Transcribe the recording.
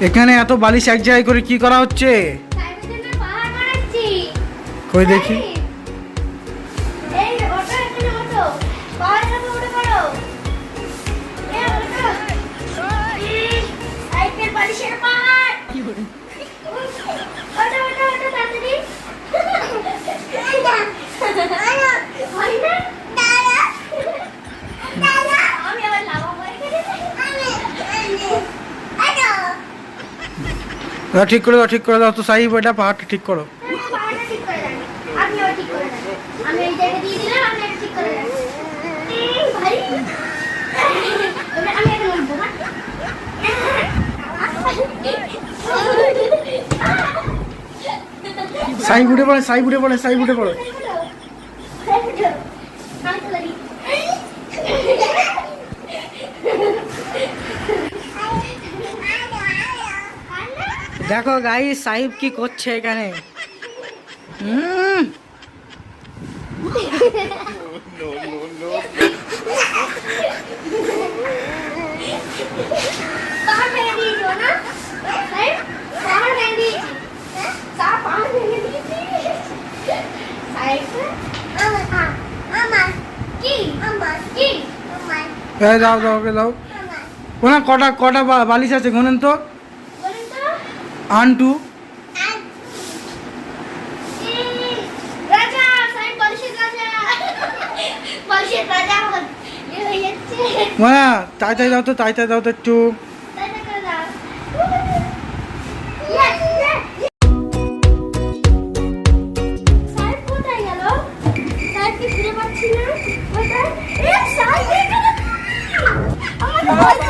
এখানে এত বালিশ এক জায়গায় করে কি করা হচ্ছে? কই দেখি। এই ওটো দাও, ঠিক করে দাও ঠিক করে দাও তো সাহিব এটা পাহাড়টা ঠিক করো? সাই উঠে পড়ে সাই উঠে পড়ে সাই উঠে পড়ে দেখো গাই সাহিব কি করছে এখানে? দাও দাও ওকে দাও। ওনা কটা কটা বালিশ আছে গুনেন তো। যাচ্ছে। মোনা তাই তাই দাও তো তাই তাই দাও তো একটু। তাই